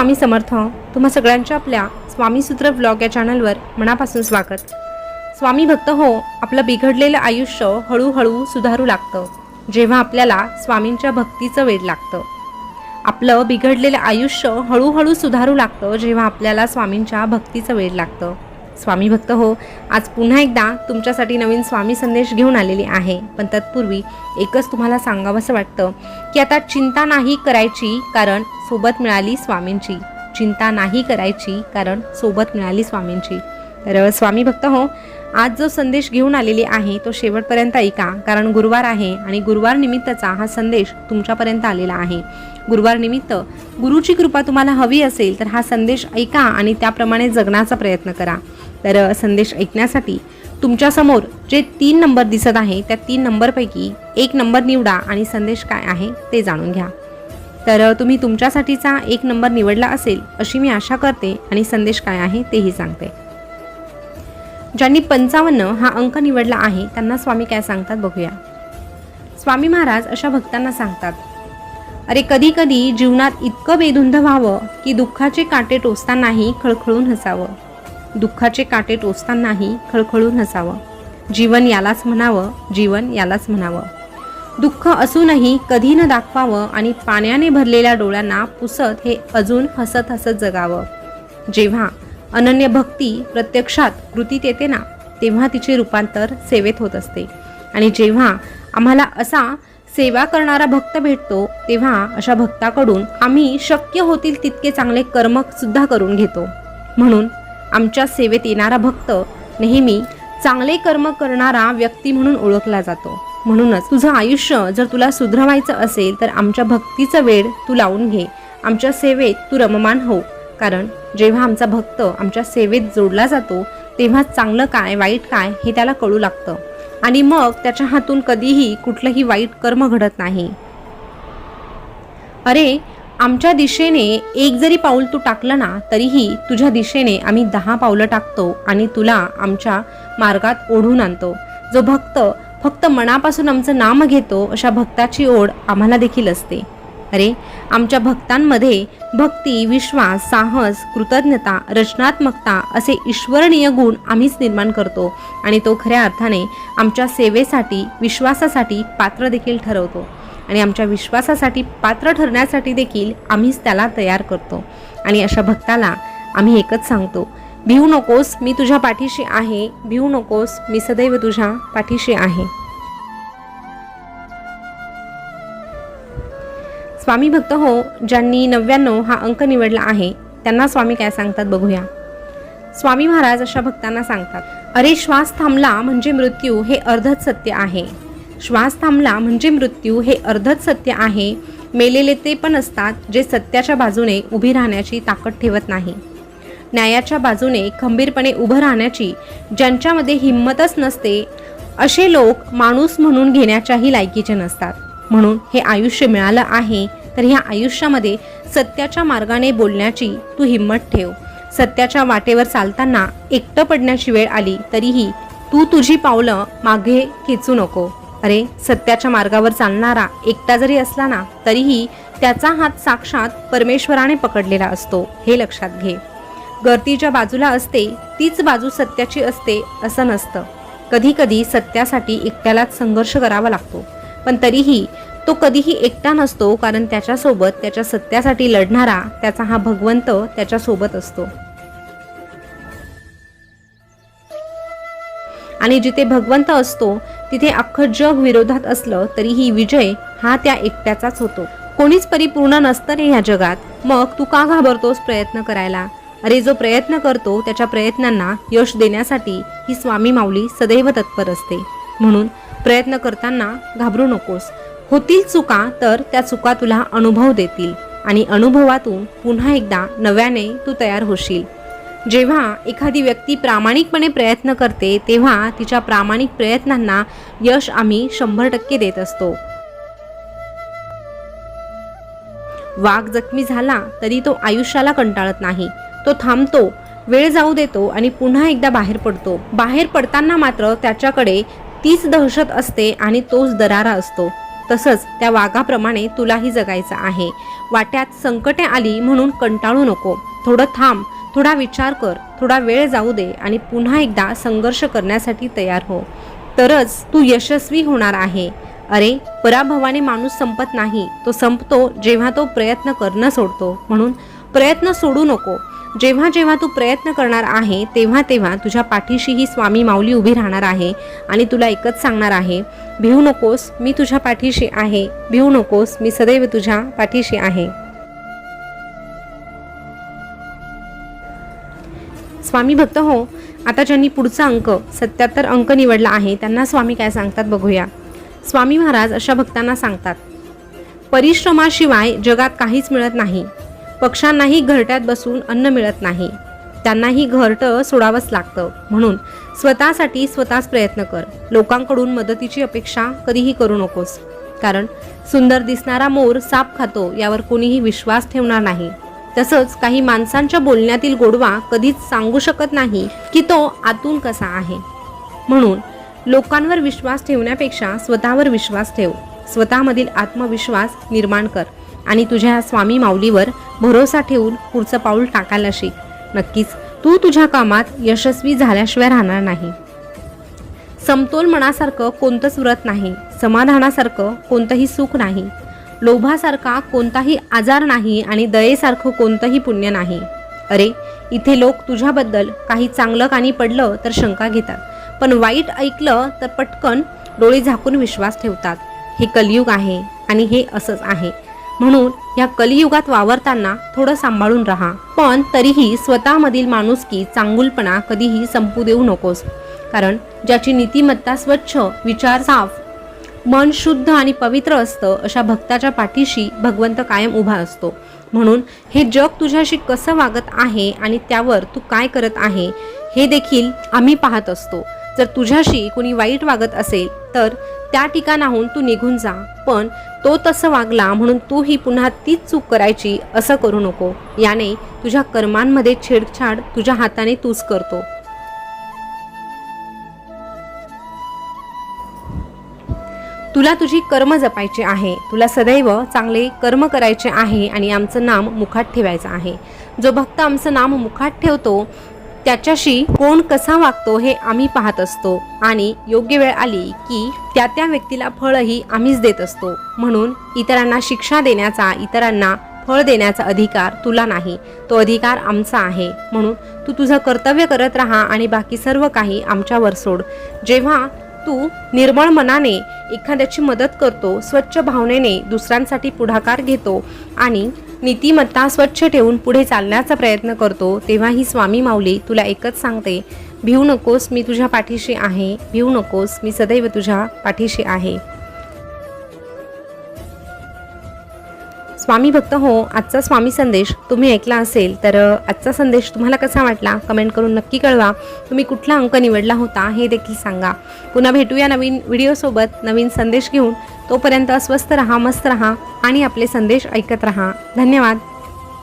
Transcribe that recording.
स्वामी समर्थ. तुम्हा सगळ्यांच्या आपल्या स्वामीसूत्र ब्लॉग या चॅनलवर मनापासून स्वागत. स्वामी भक्त हो आपलं बिघडलेलं आयुष्य हळूहळू सुधारू लागतं. जेव्हा आपल्याला स्वामींच्या भक्तीचं वेड लागतं. आपलं बिघडलेलं आयुष्य हळूहळू सुधारू लागतं जेव्हा आपल्याला स्वामींच्या भक्तीचं वेड लागतं. स्वामी भक्त हो. आज पुन्हा एकदा तुमच्यासाठी नवीन स्वामी संदेश घेऊन आलेली आहे. पण तत्पूर्वी एकच तुम्हाला सांगावंसं वाटतं की आता चिंता नाही करायची कारण सोबत मिळाली स्वामींची. चिंता नाही करायची कारण सोबत मिळाली स्वामींची. तर स्वामी भक्त हो आज जो संदेश घेऊन आलेली आहे तो शेवटपर्यंत ऐका. कारण गुरुवार आहे आणि गुरुवार निमित्तचा हा संदेश तुमच्यापर्यंत आलेला आहे. गुरुवार निमित्त गुरुची कृपा तुम्हाला हवी असेल तर हा संदेश ऐका आणि त्याप्रमाणे जगण्याचा प्रयत्न करा. तर संदेश ऐकण्यासाठी तुमच्यासमोर जे तीन नंबर दिसत आहे त्या तीन नंबरपैकी एक नंबर निवडा आणि संदेश काय आहे ते जाणून घ्या. तर तुम्ही तुमच्यासाठीचा एक नंबर निवडला असेल अशी मी आशा करते आणि संदेश काय आहे तेही सांगते. ज्यांनी पंचावन्न हा अंक निवडला आहे त्यांना स्वामी काय सांगतात बघूया. स्वामी महाराज अशा भक्तांना सांगतात अरे कधी कधी जीवनात इतकं बेधुंद व्हावं की दुःखाचे काटे टोचतानाही खळखळून हसावं. दुःखाचे काटे टोचतानाही खळखळून हसावं जीवन यालाच म्हणावं जीवन यालाच म्हणावं. दुःख असूनही कधी न दाखवावं आणि पाण्याने भरलेल्या डोळ्यांना पुसत हे अजून हसत हसत जगावं. जेव्हा अनन्य भक्ती प्रत्यक्षात कृतीत येते ना तेव्हा तिचे रूपांतर सेवेत होत असते. आणि जेव्हा आम्हाला असा सेवा करणारा भक्त भेटतो तेव्हा अशा भक्ताकडून आम्ही शक्य होतील तितके चांगले कर्म सुद्धा करून घेतो. म्हणून आमच्या सेवेत येणारा भक्त नेहमी चांगले कर्म करणारा व्यक्ती म्हणून ओळखला जातो. म्हणूनच तुझं आयुष्य जर तुला सुधरवायचं असेल तर आमच्या भक्तीचं वेळ तू लावून घे. आमच्या सेवेत तू रममान हो. कारण जेव्हा आमचा भक्त आमच्या सेवेत जोडला जातो तेव्हा चांगलं काय वाईट काय हे त्याला कळू लागतं. आणि मग त्याच्या हातून कधीही कुठलंही वाईट कर्म घडत नाही. अरे आमच्या दिशेने एक जरी पाऊल तू टाकलं ना तरीही तुझ्या दिशेने आम्ही दहा पावलं टाकतो आणि तुला आमच्या मार्गात ओढून आणतो. जो भक्त फक्त मनापासून आमचं नाम घेतो अशा भक्ताची ओढ आम्हाला देखील असते. अरे आमच्या भक्तांमध्ये भक्ती विश्वास साहस कृतज्ञता रचनात्मकता असे ईश्वरणीय गुण आम्हीच निर्माण करतो आणि तो खऱ्या अर्थाने आमच्या सेवेसाठी विश्वासासाठी पात्र देखील ठरवतो. आणि आमच्या विश्वासासाठी पात्र ठरण्यासाठी देखील आम्हीच त्याला तयार करतो. आणि अशा भक्ताला आम्ही एकच सांगतो भिवू नकोस मी तुझ्या पाठीशी आहे. भिवू नकोस मी सदैव तुझ्या पाठीशी आहे. स्वामी भक्त हो ज्यांनी नव्याण्णव हा अंक निवडला आहे त्यांना स्वामी काय सांगतात बघूया. स्वामी महाराज अशा भक्तांना सांगतात अरे श्वास थांबला म्हणजे मृत्यू हे अर्धच सत्य आहे. श्वास थांबला म्हणजे मृत्यू हे अर्धच सत्य आहे. मेलेले ते पण असतात जे सत्याच्या बाजूने उभी राहण्याची ताकद ठेवत नाही. न्यायाच्या बाजूने खंबीरपणे उभं राहण्याची ज्यांच्यामध्ये हिंमतच नसते असे लोक माणूस म्हणून घेण्याच्याही लायकीचे नसतात. म्हणून हे आयुष्य मिळालं आहे तर ह्या आयुष्यामध्ये सत्याच्या मार्गाने बोलण्याची तू हिंमत ठेव. सत्याच्या वाटेवर चालताना एकटं पडण्याची वेळ आली तरीही तू तुझी पावलं मागे खेचू नको. अरे सत्याच्या मार्गावर चालणारा एकटा जरी असला ना तरीही त्याचा हात साक्षात परमेश्वराने पकडलेला असतो हे लक्षात घे. गर्दीच्या बाजूला असते तीच बाजू सत्याची असते असं नसतं. कधी कधी सत्यासाठी एकट्यालाच संघर्ष करावा लागतो. पण तरीही तो कधीही एकटा नसतो कारण त्याच्यासोबत त्याच्या सत्यासाठी लढणारा त्याचा हा भगवंत त्याच्यासोबत असतो. आणि जिथे भगवंत असतो तिथे अख्खं जग विरोधात असलं तरीही विजय हा त्या एकट्याचाच होतो. कोणीच परिपूर्ण नसतं रे ह्या जगात. मग तू का घाबरतोस प्रयत्न करायला? अरे जो प्रयत्न करतो त्याच्या प्रयत्नांना यश देण्यासाठी ही स्वामी माऊली सदैव तत्पर असते. म्हणून प्रयत्न करताना घाबरू नकोस. होतील चुका तर त्या चुका तुला अनुभव देतील आणि अनुभवातून पुन्हा एकदा नव्याने तू तयार होशील. जेव्हा एखादी व्यक्ती प्रामाणिकपणे प्रयत्न करते तेव्हा तिच्या प्रामाणिक प्रयत्नांना यश आम्ही शंभर टक्के देत असतो. वाघ जखमी झाला तरी तो आयुष्याला कंटाळत नाही. तो थांबतो वेळ जाऊ देतो आणि पुन्हा एकदा बाहेर पडतो. बाहेर पडताना मात्र त्याच्याकडे तीच दहशत असते आणि तोच दरारा असतो. तसंच त्या वाघाप्रमाणे तुलाही जगायचं आहे. वाट्यात संकटे आली म्हणून कंटाळू नको. थोडं थांब थोडा विचार कर थोडा वेळ जाऊ दे आणि पुन्हा एकदा संघर्ष करण्यासाठी तयार हो. तरच तू यशस्वी होणार आहे. अरे पराभवाने माणूस संपत नाही. तो संपतो जेव्हा तो प्रयत्न करणं सोडतो. म्हणून प्रयत्न सोडू नको. जेव्हा जेव्हा तू प्रयत्न करणार आहे तेव्हा तेव्हा तुझ्या पाठीशी ही स्वामी माऊली उभी राहणार आहे आणि तुला एकच सांगणार आहे. भिवू नकोस मी तुझ्या पाठीशी आहे. भिवू नकोस मी सदैव तुझ्या पाठीशी आहे. स्वामी भक्त हो. आता ज्यांनी पुढचा अंक सत्याहत्तर अंक निवडला आहे त्यांना स्वामी काय सांगतात बघूया. स्वामी महाराज अशा भक्तांना सांगतात. परिश्रमाशिवाय जगात काहीच मिळत नाही. पक्ष्यांनाही घरट्यात बसून अन्न मिळत नाही. त्यांनाही घरटं सोडावंच लागतं. म्हणून स्वतःसाठी स्वतःच प्रयत्न कर. लोकांकडून मदतीची अपेक्षा कधीही करू नकोस. कारण सुंदर दिसणारा मोर साप खातो यावर कोणीही विश्वास ठेवणार नाही. तसंच काही माणसांच्या बोलण्यातील गोडवा कधीच सांगू शकत नाही की तो आतून कसा आहे. म्हणून लोकांवर विश्वास ठेवण्यापेक्षा स्वतःवर विश्वास ठेव. स्वतःमधील आत्मविश्वास निर्माण कर आणि तुझ्या स्वामी माऊलीवर भरोसा ठेवून पुढचं पाऊल टाकायला शिक. नक्कीच तू तुझ्या कामात यशस्वी झाल्याशिवाय राहणार नाही. समतोल मनासारखं कोणतंच व्रत नाही. समाधानासारखं कोणतंही सुख नाही. लोभासारखा कोणताही आजार नाही आणि दयेसारखं कोणतंही पुण्य नाही. अरे इथे लोक तुझ्याबद्दल काही चांगलं कानी पडलं तर शंका घेतात. पण वाईट ऐकलं तर पटकन डोळे झाकून विश्वास ठेवतात. हे कलियुग आहे आणि हे असंच आहे. म्हणून या कलियुगात वावरताना थोडं सांभाळून राहा. पण तरीही स्वतःमधील माणुसकी चांगुलपणा कधीही संपू देऊ नकोस. कारण ज्याची नीतिमत्ता स्वच्छ विचार साफ मन शुद्ध आणि पवित्र असतं अशा भक्ताच्या पाठीशी भगवंत कायम उभा असतो. म्हणून हे जग तुझ्याशी कसं वागत आहे आणि त्यावर तू काय करत आहे हे देखील आम्ही पाहत असतो. जर तुझ्याशी कोणी वाईट वागत असेल तर त्या ठिकाणाहून तू निघून जा. पण तो तसं वागला म्हणून तू ही पुन्हा तीच चूक करायची असं करू नको. याने तुझ्या कर्मांमध्ये छेडछाड तुझ्या हाताने तूच करतो. तुला तुझी कर्म जपायची आहे. तुला सदैव चांगले कर्म करायचे आहे आणि आमचं नाम मुखात ठेवायचं आहे. जो भक्त आमचं नाम मुखात ठेवतो त्याच्याशी कोण कसा वागतो हे आम्ही पाहत असतो. आणि योग्य वेळ आली की त्या त्या व्यक्तीला फळही आम्हीच देत असतो. म्हणून इतरांना शिक्षा देण्याचा इतरांना फळ देण्याचा अधिकार तुला नाही. तो अधिकार आमचा आहे. म्हणून तू तुझं कर्तव्य करत राहा आणि बाकी सर्व काही आमच्यावर सोड. जेव्हा तू निर्मळ मनाने एखाद्याची मदत करतो स्वच्छ भावनेने दुसऱ्यांसाठी पुढाकार घेतो आणि नीतिमत्ता स्वच्छ ठेवून पुढे चालण्याचा प्रयत्न करतो तेव्हा ही स्वामी माऊली तुला एकच सांगते भिवू नकोस मी तुझ्या पाठीशी आहे भिवू नकोस मी सदैव तुझ्या पाठीशी आहे. स्वामी भक्त हो आजचा स्वामी संदेश तुम्ही ऐकला असेल तर आजचा संदेश तुम्हाला कसा वाटला? कमेंट करून नक्की कळवा. तुम्ही कुठला अंक निवडला होता हे देखील सांगा. पुन्हा भेटूया नवीन व्हिडिओसोबत नवीन संदेश घेऊन. तोपर्यंत स्वस्थ रहा मस्त रहा आणि आपले संदेश ऐकत रहा. धन्यवाद.